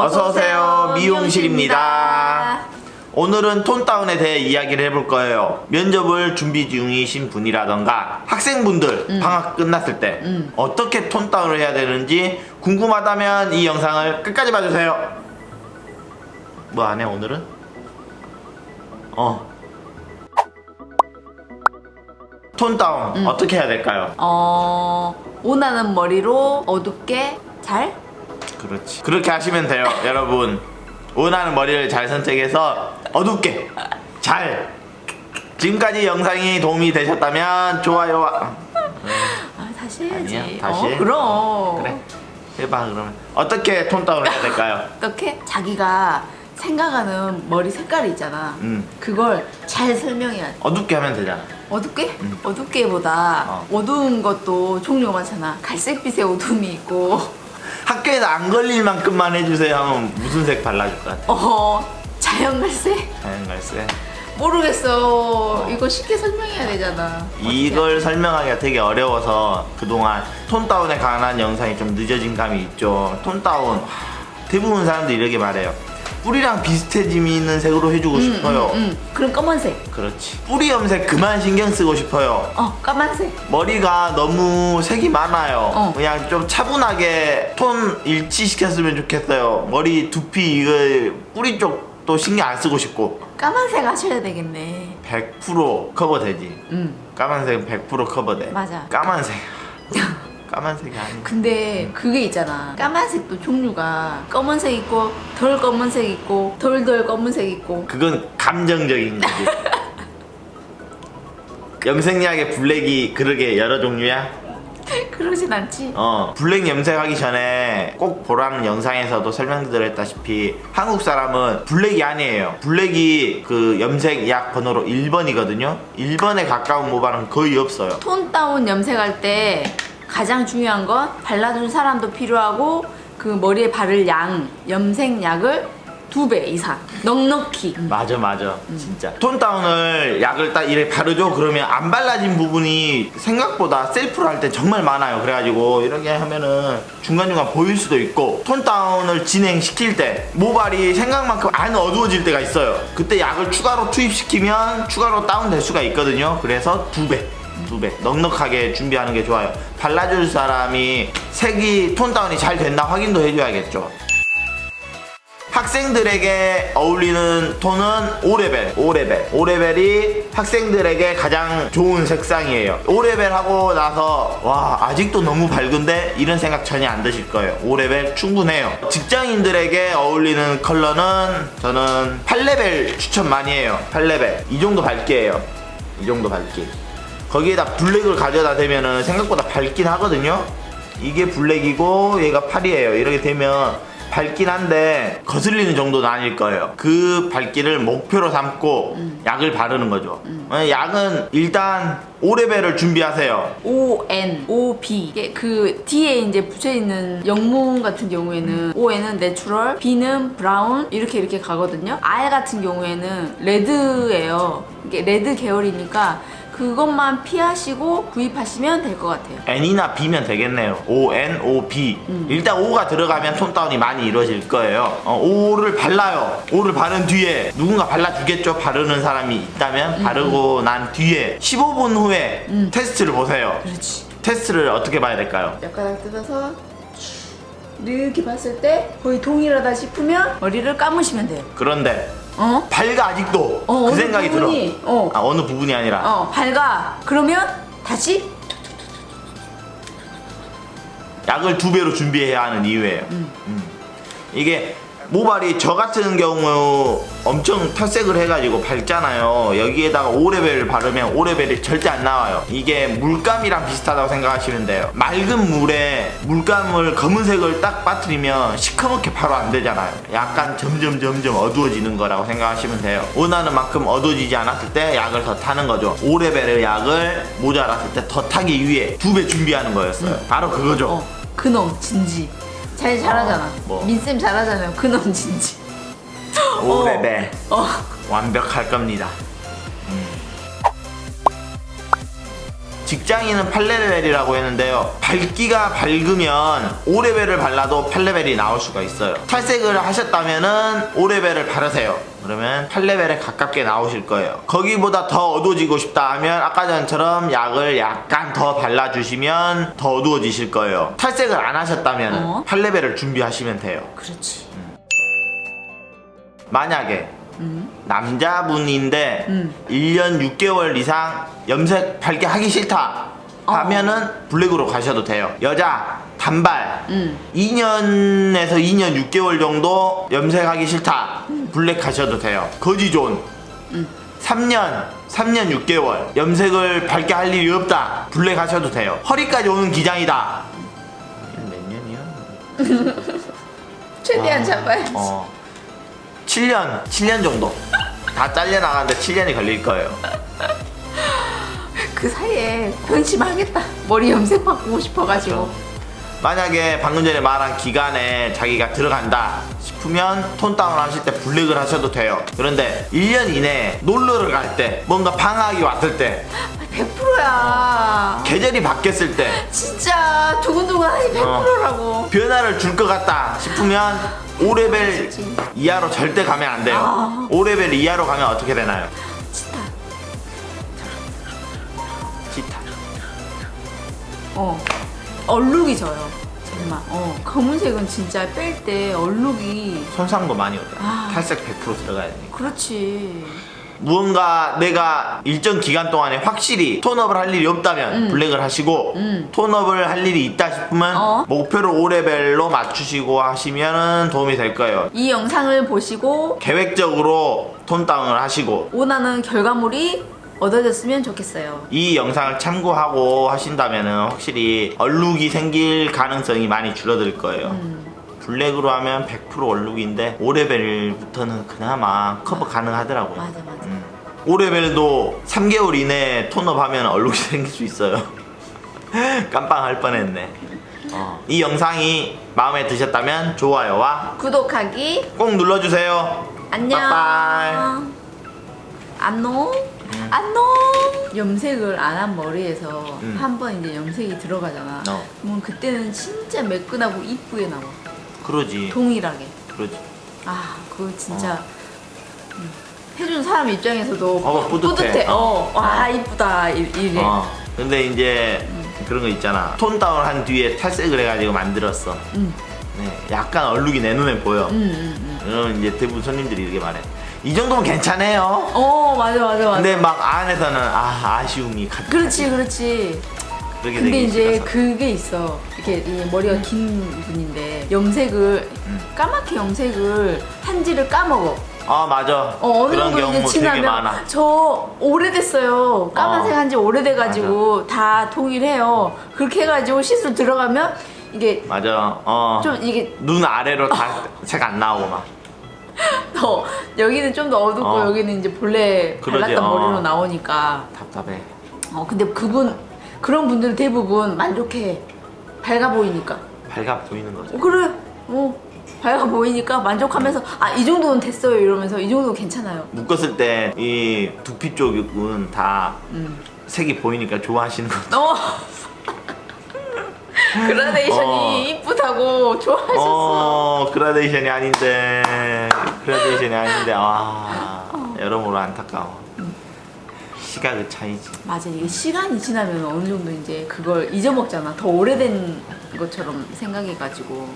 어서 오세요. 미용실입니다. 오늘은 톤 다운에 대해 이야기를 해볼 거예요. 면접을 준비 중이신 분이라던가 학생분들 방학 끝났을 때 음. 어떻게 톤 다운을 해야 되는지 궁금하다면 이 영상을 끝까지 봐주세요. 뭐 안 해 오늘은? 어. 톤 다운 음. 어떻게 해야 될까요? 어, 원하는 머리로 어둡게 잘? 그렇지. 그렇게 하시면 돼요, 여러분. 원하는 머리를 잘 선택해서 어둡게 잘. 지금까지 영상이 도움이 되셨다면 좋아요와 아, 다시 해야지. 아니야, 다시 어, 해. 그럼. 그래 해봐 그러면 어떻게 톤 다운을 해야 될까요? 어떻게? 자기가 생각하는 머리 색깔이 있잖아. 음 그걸 잘 설명해야 돼. 어둡게 하면 되잖아. 어둡게? 음. 어둡게보다 어. 어. 두운 것도 종류가 많잖아. 갈색빛의 어둠이 있고, 학교에서 안 걸릴 만큼만 해주세요 하면 무슨 색 발라줄 것 같아? 어, 자연 갈색? 자연갈색. 모르겠어. 이거 쉽게 설명해야 되잖아. 이걸 설명하기가 되게 어려워서 그동안 톤 다운에 관한 영상이 좀 늦어진 감이 있죠. 톤 다운 대부분 사람들이 이렇게 말해요. 뿌리랑 비슷해지는 색으로 해주고 싶어요. 음, 음. 그럼 검은색. 그렇지. 뿌리 염색 그만 신경 쓰고 싶어요. 어, 까만색. 머리가 너무 색이 많아요. 어. 그냥 좀 차분하게 톤 일치시켰으면 좋겠어요. 머리 두피 이거 뿌리 쪽도 신경 안 쓰고 싶고 까만색 하셔야 되겠네. 100% 커버되지. 음. 까만색은 100% 커버돼. 맞아. 까만색. 까만색이 아니. 근데 그게 있잖아. 까만색도 종류가 검은색 있고 덜 검은색 있고 덜덜 검은색 있고. 그건 감정적인 거지. 염색약의 블랙이 그러게 여러 종류야? 그러진 않지. 어, 블랙 염색하기 전에 꼭 보라는 영상에서도 설명드렸다시피 한국 사람은 블랙이 아니에요. 블랙이 그 염색약 번호로 1번이거든요. 1번에 가까운 모발은 거의 없어요. 톤 다운 염색할 때 가장 중요한 건 발라준 사람도 필요하고 그 머리에 바를 양 염색약을 두 배 이상 넉넉히. 음. 맞아 맞아. 진짜. 톤 다운을 약을 딱 이렇게 바르죠? 그러면 안 발라진 부분이 생각보다 셀프로 할 때 정말 많아요. 그래가지고 이렇게 하면은 중간중간 보일 수도 있고 톤 다운을 진행시킬 때 모발이 생각만큼 안 어두워질 때가 있어요. 그때 약을 추가로 투입시키면 추가로 다운될 수가 있거든요. 그래서 두배 두 배 넉넉하게 준비하는 게 좋아요 발라줄 사람이 색이 톤 다운이 잘 됐나 확인도 해줘야겠죠 학생들에게 어울리는 톤은 5레벨, 5레벨. 5레벨이 학생들에게 가장 좋은 색상이에요. 5레벨 하고 나서 와 아직도 너무 밝은데 이런 생각 전혀 안 드실 거예요. 5레벨 충분해요. 직장인들에게 어울리는 컬러는 저는 8레벨 추천 많이 해요. 8레벨. 이 정도 밝기예요. 이 정도 밝기. 거기에다 블랙을 가져다 대면은 생각보다 밝긴 하거든요. 이게 블랙이고 얘가 8이에요. 이렇게 되면 밝긴 한데 거슬리는 정도는 아닐 거예요. 그 밝기를 목표로 삼고 약을 바르는 거죠. 어, 약은 일단 5레벨을 준비하세요. O N O B 이게 그 D에 이제 붙여 있는 영문 같은 경우에는 O는 내추럴, B는 브라운 이렇게 이렇게 가거든요. R 같은 경우에는 레드예요. 이게 레드 계열이니까 그것만 피하시고 구입하시면 될 것 같아요. N이나 B면 되겠네요. O, N, O, B. 일단 O가 들어가면 톤 다운이 많이 이루어질 거예요. 어, O를 발라요. O를 바른 뒤에 누군가 발라주겠죠. 바르는 사람이 있다면 바르고 난 뒤에 15분 후에 테스트를 보세요. 그렇지. 테스트를 어떻게 봐야 될까요? 젓가락 뜯어서 이렇게 봤을 때 거의 동일하다 싶으면 머리를 감으시면 돼요. 그런데 어? 밝아 아직도 어, 그 어느 생각이 부분이, 들어. 어. 아 어느 부분이 아니라 어, 밝아. 그러면 다시 약을 두 배로 준비해야 하는 이유예요. 음. 이게 모발이 저 같은 경우 엄청 탈색을 해가지고 밝잖아요. 여기에다가 5레벨을 바르면 5레벨이 절대 안 나와요. 이게 물감이랑 비슷하다고 생각하시면 돼요. 맑은 물에 물감을 검은색을 딱 빠뜨리면 시커멓게 바로 안 되잖아요. 약간 점점 점점 어두워지는 거라고 생각하시면 돼요. 원하는 만큼 어두워지지 않았을 때 약을 더 타는 거죠. 5레벨의 약을 모자랐을 때 더 타기 위해 두 배 준비하는 거였어요. 바로 그거죠. 어, 그놈 진지. 잘 잘하잖아. 뭐. 민쌤 잘하잖아요. 그놈 진지. 5레벨 어. 완벽할 겁니다. 직장인은 8레벨이라고 했는데요. 밝기가 밝으면 5레벨을 발라도 8레벨이 나올 수가 있어요. 탈색을 하셨다면은 5레벨을 바르세요. 그러면 8레벨에 가깝게 나오실 거예요. 거기보다 더 어두워지고 싶다 하면 아까 전처럼 약을 약간 더 발라주시면 더 어두워지실 거예요. 탈색을 안 하셨다면 어? 8레벨을 준비하시면 돼요. 그렇지. 만약에 음. 남자분인데 음. 1년 6개월 이상 염색 밝게 하기 싫다 어. 하면은 블랙으로 가셔도 돼요. 여자 단발 음. 2년에서 2년 6개월 정도 염색하기 싫다 블랙 가셔도 돼요. 거지존 음. 3년 3년 6개월 염색을 밝게 할 일이 없다 블랙 하셔도 돼요. 허리까지 오는 기장이다. 몇 년이야? 최대한 잡아야지. 어. 7년, 7년 정도. 다 잘려 나가는데 7년이 걸릴 거예요. 그 사이에 변심하겠다. 머리 염색 바꾸고 싶어가지고. 만약에 방금 전에 말한 기간에 자기가 들어간다 싶으면 톤 다운 하실 때 블랙을 하셔도 돼요. 그런데 1년 이내에 놀러를 갈 때, 뭔가 방학이 왔을 때, 100%야. 계절이 바뀌었을 때, 진짜 두근두근하니 100%라고. 변화를 줄 것 같다 싶으면 5레벨 그치. 이하로 절대 가면 안 돼요. 아. 5레벨 이하로 가면 어떻게 되나요? 진짜. 치타. 어. 얼룩이 져요. 정말. 어. 검은색은 진짜 뺄 때 얼룩이. 손상도 많이 오죠. 아. 탈색 100% 들어가야 되니까. 그렇지. 무언가 내가 일정 기간 동안에 확실히 톤업을 할 일이 없다면 블랙을 하시고 음. 톤업을 할 일이 있다 싶으면 어? 목표를 5레벨로 맞추시고 하시면 도움이 될 거예요. 이 영상을 보시고 계획적으로 톤 다운을 하시고 원하는 결과물이 얻어졌으면 좋겠어요. 이 영상을 참고하고 하신다면 확실히 얼룩이 생길 가능성이 많이 줄어들 거예요. 음. 블랙으로 하면 100% 얼룩인데 5레벨부터는 그나마 커버 가능하더라고요. 맞아, 맞아. 음. 5레벨도 3개월 이내에 톤업하면 얼룩이 생길 수 있어요. 깜빵할 뻔했네. 어, 이 영상이 마음에 드셨다면 좋아요와 구독하기 꼭 눌러주세요. 안녕. 빠빠이. 안녕. 안녕. 염색을 안 한 머리에서 음. 한 번 이제 염색이 들어가잖아. 어. 그러면 그때는 진짜 매끈하고 이쁘게 나와. 그러지. 동일하게. 그러지. 아, 그거 진짜 음, 해준 사람 입장에서도 어, 뿌듯해. 어, 와 이쁘다 이- 이래. 어. 근데 이제 그런 거 있잖아. 톤 다운 한 뒤에 탈색을 해가지고 만들었어. 음, 네, 약간 얼룩이 내 눈에 보여. 음, 음, 음. 그러면 이제 대부분 손님들이 이렇게 말해. 이 정도면 괜찮아요. 어, 맞아, 맞아, 맞아. 근데 막 안에서는 아 아쉬움이 가득. 그렇지, 그렇지. 그렇게 근데 되기 이제 싫어서. 그게 있어. 이렇게 이 머리가 긴 분인데 염색을 음. 까맣게 염색을 한지를 까먹어. 아 맞아. 어, 어느 그런 정도 경우 이제 되게 지나면 많아. 저 오래됐어요. 까만색 어. 한지 오래돼가지고 다 동일해요. 그렇게 해가지고 시술 들어가면 이게 맞아. 어. 좀 이게 눈 아래로 다 색 안 나오고 막. 더 여기는 좀 더 어둡고 어. 여기는 이제 본래 그러지, 발랐던 어. 머리로 나오니까 답답해. 어 근데 그분 그런 분들은 대부분 만족해 밝아 보이니까 밝아 보이는 거죠. 어, 그래 어 밝아 보이니까 만족하면서 아 이 정도는 됐어요 이러면서 이 정도 괜찮아요 묶었을 때 이 두피 쪽은 다 음. 색이 보이니까 좋아하시는 거. 어 그라데이션이 어. 이쁘다고 좋아하셨어 어 그라데이션이 아닌데 그라데이션이 아닌데 아 여러모로 안타까워. 시각의 차이지. 맞아 이게 시간이 지나면 어느 정도 이제 그걸 잊어먹잖아 더 오래된 것처럼 생각해가지고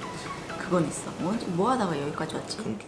그건 있어 어, 뭐 하다가 여기까지 왔지 그러니까.